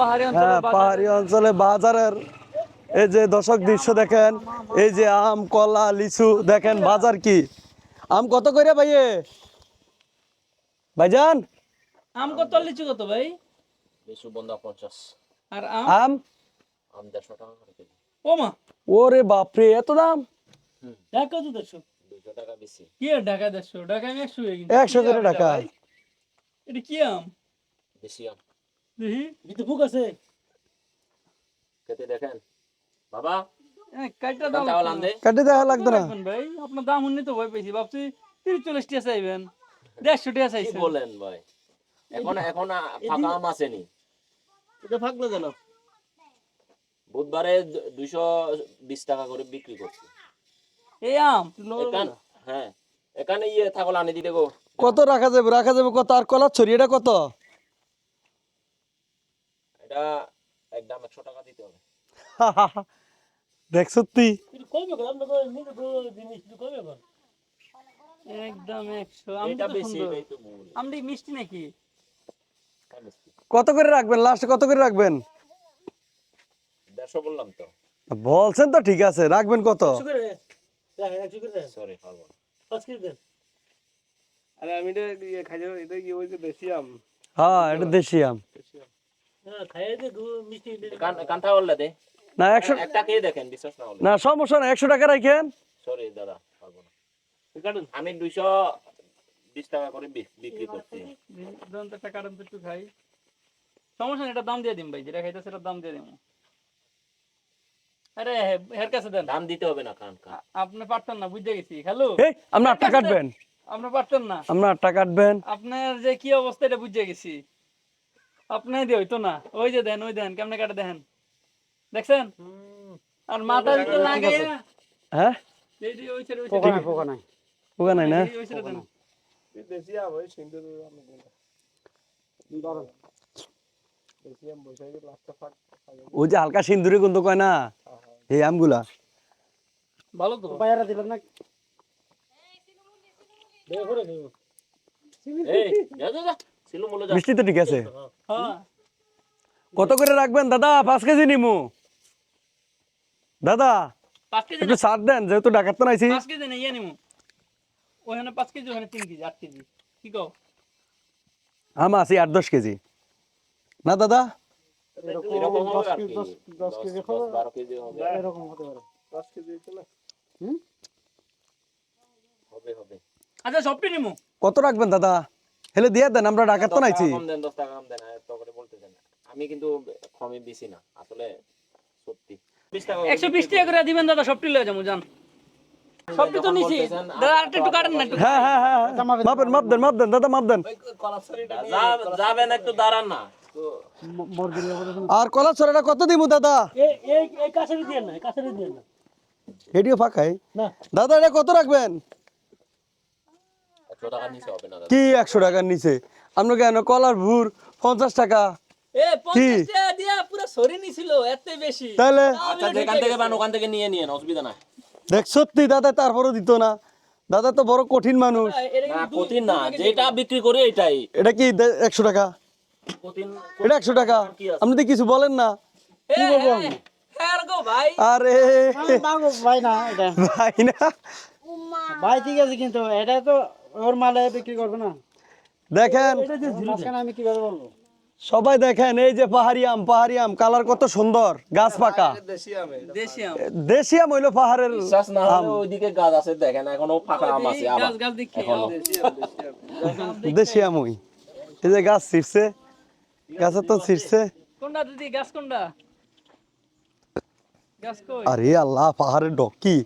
পাহাড়ি অঞ্চলে হ্যাঁ পাহাড়ি অঞ্চলে বাজারের এই যে দর্শক দৃশ্য দেখেন এই যে আম কলা লিচু দেখেন বাজার কি? আম কত করে ভাইয়ে ভাইজান? আম কত লিচু কত ভাই? লিচু বন্ধা পঞ্চাশ। আর আম? আম? আম দেড়শো টাকা করে কেজি। ও মা। ওরে বাপরে এত দাম? ঢাকা কত দেড়শো? দুশো টাকা বেশি। কি ঢাকা দেড়শো? ঢাকা একশো একশো করে এটা কি আম? বেশি আম। দেখি। কিন্তু বুক আছে। খেতে দেখেন। বাবা কাইটা দাম চাওয়াল আন দে কাটে দেখা লাগতো না। ভাই আপনার দাম শুনি তো ভয় পেয়েছি। ভাবছি তিরিশ চল্লিশ চাইবেন। দেড়শো টিয়া কি বলেন ভাই? এখন এখন ফাঁকা আম আসেনি। এটা ফাঁকলো কেন? বুধবারে দুইশো বিশ টাকা করে বিক্রি করছি। এই আম হ্যাঁ। এখানে ইয়ে ছাগল আনি দিতে গো কত রাখা যাবে? রাখা যাবে কত? আর কলার ছড়ি এটা কত? এটা একদম টাকা দিতে হবে। দেখ সত্যি। কমে কর আমরা নিজে জিনিস কমে কর একদম একশো। আমটা বেশি এটাই তো মূল। আমটা মিষ্টি নাকি? হ্যাঁ, কত করে রাখবেন? লাস্টে কত করে রাখবেন? দেড়শো বললাম তো। বলছেন তো ঠিক আছে। রাখবেন কত? সরি পারব দেন। আরে আমি এটা ইয়ে খাই এটা কি ওই যে দেশি আম? হ্যাঁ এটা দেশি আম। না একশো খেয়ে দেখেন বিশ্বাস না হলে। না সমস্যা না একশো টাকা রাখেন সরি দাদা পারব না। আমি দুইশো বিশ টাকা করে বিক্রি করছি। দাম তো একটা কারণ একটু খাই। সমস্যা এটা দাম দিয়ে দিন ভাই যেটা খাইতে সেটা দাম দিয়ে দিন আরে হের কাছে দেন। দাম দিতে হবে না কান কান আপনি পারতেন না বুঝতে গেছি। হ্যালো? এই আপনার আটটা কাটবেন। আপনি পারতেন না। আপনার আটটা কাটবেন। আপনার যে কি অবস্থা এটা বুঝতে গেছি। আপনি দিয়ে হইতো না। ওই যে দেন ওই দেন কেমনে কাটে দেখেন? দেখছেন? আর মাথা দিতে লাগে হ্যাঁ? পোকা নাই ওখানে নাই না? ওই যে হালকা সিন্দুরি গন্ধ কয় না? এই আমগুলা। ভালো তো। বাইরে দিলাম না? এই যা যা। মিষ্টি তো ঠিক আছে। হ্যাঁ। কত করে রাখবেন? দাদা পাঁচ কেজি নিমু। দাদা একটু ছাড় দেন যেহেতু ডাকাত তো নাইছি। পাঁচ কেজি না ইয়ে নিমু। ওখানে পাঁচ কেজি ওখানে তিন কেজি আট কেজি। কি কও? আম আছে আট দশ কেজি। না দাদা? আচ্ছা কত রাখবেন দাদা? হেলে দিয়ে দেন আমরা ডাকাত তো নাইছি। টাকা কম দেন দশ টাকা কম দেন এত করে বলতেছেন আমি কিন্তু কমে বেশি না আসলে সত্যি। বিশ টাকা করে একশো বিশ টাকা করে। দিবেন দাদা সবটি লয়ে যাব যান। সবটি তো নিছি। দাদা আরেকটু একটু কাটেন না একটু হ্যাঁ হ্যাঁ হ্যাঁ মাপেন মাপ দেন মাপ দেন দাদা মাপ দেন যাবেন একটু দাঁড়ান না। আর কলা ছড়াটা কত দিমু দাদা? এই এই এই দিয়ে না এই দিয়ে না। এটিও ফাঁকাই। না। দাদা এটা কত রাখবেন একশো টাকা নিচে হবে না দাদা কি একশো টাকার নিচে? আপনার কেন? কলার ভুর পঞ্চাশ টাকা। এ পঞ্চাশ টাকা দিয়া পুরো সরি নিছিল এত বেশি। তাহলে? আচ্ছা যেখান থেকে পান ওখান থেকে নিয়ে নিয়েন অসুবিধা নাই। দেখ সত্যি দাদা তারপরও দিত না। দাদা তো বড় কঠিন মানুষ। এটা না কঠিন না যেটা বিক্রি করে এটাই এটা কি একশো টাকা? এটা একশো টাকা। আপনি তো কিছু বলেন না। কি বলব হ্যাঁ ভাই। আরে। ভাই না ভাই না। ভাই ঠিক আছে কিন্তু এটা তো ওর মালে বিক্রি করবে না। দেখেন আমি কীভাবে বলব? সবাই দেখেন এই যে পাহাড়ি আম পাহাড়ি আম কালার কত সুন্দর গাছ পাকা। দেশি আম এটা। দেশি আম। দেশি আম হইল পাহাড়ের ওইদিকে গাছ আছে দেখেন এখনও আম আছে দেশি আম ওই। এই যে গাছ ছিড়ছে গাছের তো ছিড়ছে। কোনটা দিদি গাছ কোনটা? আরে আল্লাহ পাহাড়ের ডকি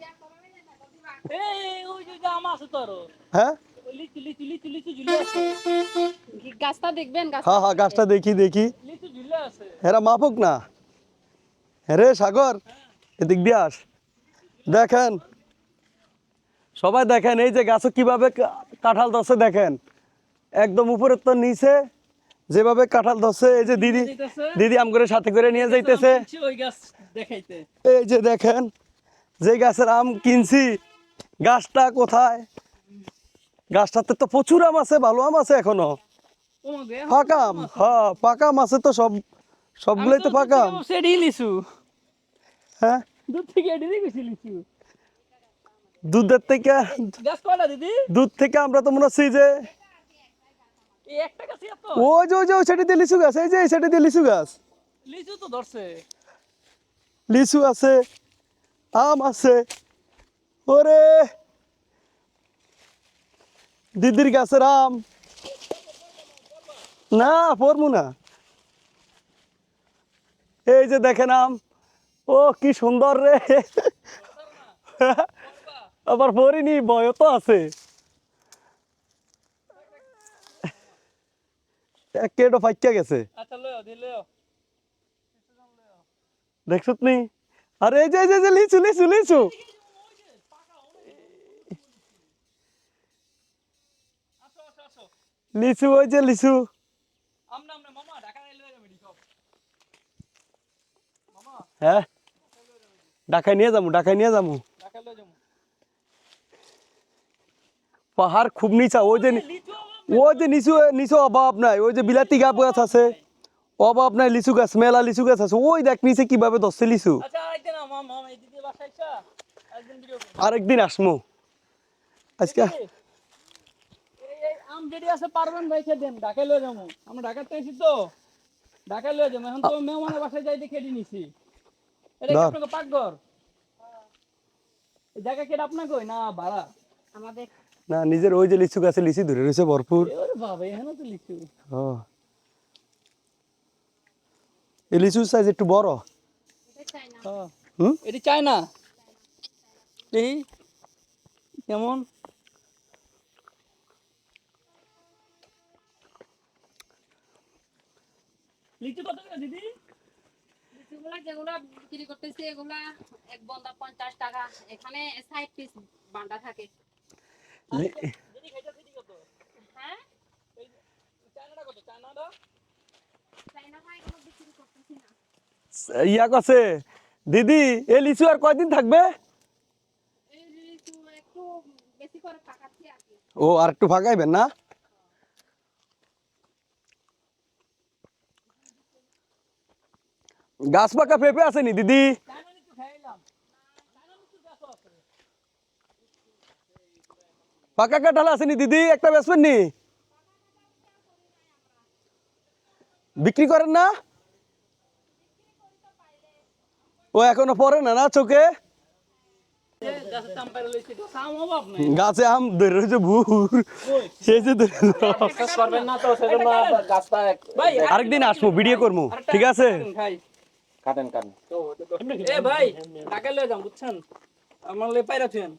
হ্যাঁ? লিচু লিচু লিচু লিচু ঝুলে আছে। গাছটা দেখবেন? গাছ হ্যাঁ হ্যাঁ গাছটা দেখি দেখি। লিচু ঝুলে আছে। এরা মাপুক না। রে সাগর এদিক দিয়ে আস। দেখেন। সবাই দেখেন এই যে গাছ কীভাবে কাঁঠাল ধরছে দেখেন। একদম উপরের তো নিচে যেভাবে কাঁঠাল ধরছে এই যে দিদি দিদি আম করে সাথে করে নিয়ে যাইতেছে। এই যে দেখেন যে গাছের আম কিনছি গাছটা কোথায়? গাছটাতে তো প্রচুর আম আছে ভালো আম আছে এখনও। ও মা গে পাকা আম হ্যাঁ পাকা আম আছে তো সব সবগুলোই তো ফাঁকা লিচু। হ্যাঁ? দুধ থেকে এডি গেছি লিচু। দুধের থেকে দুধ থেকে আমরা তো মনে হচ্ছে যে ওই যে ওই যে ওই সাইডে দিয়ে লিচু গাছ এই যে দিয়ে লিচু গাছ। লিচু তো ধরছে। লিচু আছে আম আছে। ওরে! দিদির কাছে আম না পড়ব না। এই যে দেখেন আম। ও কি সুন্দর রে। আবার পড়িনি বয় তো আছে। কেটো ফাইকা গেছে। আচ্ছা দেখছ নি? আরে এই যে লিচু লিচু লিচু আসো আসো আসো লিচু ওই যে লিচু। হ্যাঁ? ঢাকায় নিয়ে যাব ঢাকায় নিয়ে যাব। পাহাড় খুব নিচা ওই যে ওই যে নিচু নিচু অভাব নাই ওই যে বিলাতি গাছ গাছ আছে। অভাব নাই। লিচু গাছ মেলা লিচু গাছ আছে। ওই দেখ নিচে কীভাবে ধরছে লিচু। আচ্ছা আরেকদিন মামা মামা এই দিদি বাসায় আইসা একদিন ভিডিও করব আরেকদিন আসমু আজকে এই এই আম যেটি আছে পারবেন ভাই খেয়ে দেন। ঢাকায় লয়ে যাব। আমরা ঢাকাতে আছি তো। ঢাকায় লয়ে যাব। এখন তো মেহমানের বাসায় যাইতে খেয়ে নিছি। এটা কি আপনাকে পাকঘর? জায়গা কেটে আপনাকে? কই না ভাড়া। আমাদের না নিজের ওই যে লিচু গাছে লিচু ধরে রয়েছে ভরপুর। বাবা এখানে তো লিচু। ও। এই লিচু সাইজ একটু বড়। এটা চাই না হ্যাঁ এটি না এই কেমন? লিচু কত করে দিদি? লিচুগুলা যেগুলা বিক্রি করতেছে এগুলা এক বন্দা পঞ্চাশ টাকা। এখানে ষাট পিস বান্ডা থাকে। কত? হ্যাঁ? ইয়া কছে দিদি এই লিচু আর কয়দিন থাকবে? এই একটু বেশি করে পাকাচ্ছি আর কি। ও আর একটু ফাঁকাইবেন না? গাছ পাকা পেঁপে আসেনি দিদি? পাকা কাঁঠাল আসেনি দিদি? একটা বেচবেন নি? বিক্রি করেন না? ও এখনও পরে না না চোখে? গাছ আম ধরে রয়েছে ভুর। সেই যে আরেকদিন আসব ভিডিও করব ঠিক আছে? কাটেন কাটেন। এ ভাই টাকা লয়ে যাম বুঝছেন? আমার লে পাইরা থুয়েন।